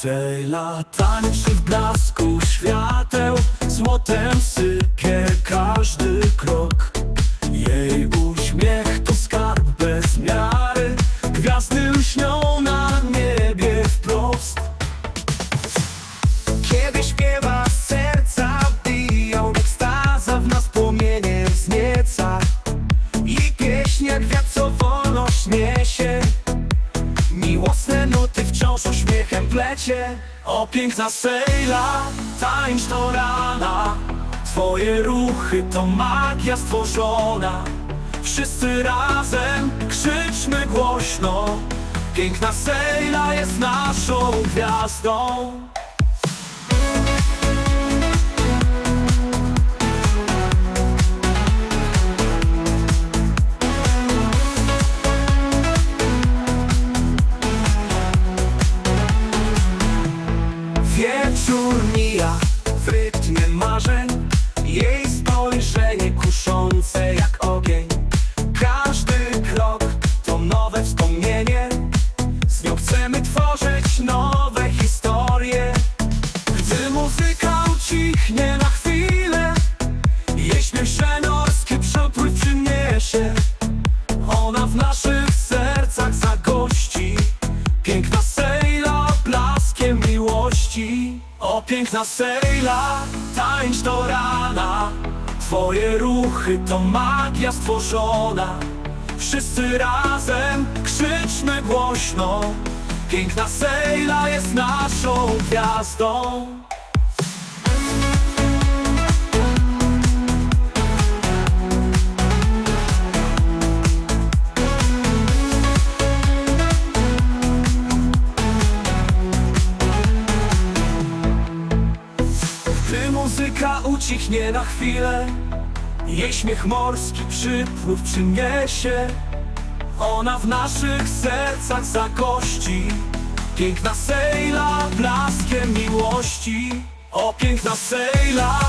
Sejla tańczy w blasku świateł Złotem sy plecie O piękna sejla, tańcz do rana. Twoje ruchy to magia stworzona. Wszyscy razem krzyczmy głośno. Piękna sejla jest naszą gwiazdą Wieczór mija O piękna sejla, tańcz do rana. Twoje ruchy to magia stworzona. Wszyscy razem krzyczmy głośno. Piękna sejla jest naszą gwiazdą muzyka ucichnie na chwilę. Jej śmiech morski przypływ przyniesie. Ona w naszych sercach zakości Piękna sejla blaskiem miłości. O piękna sejla,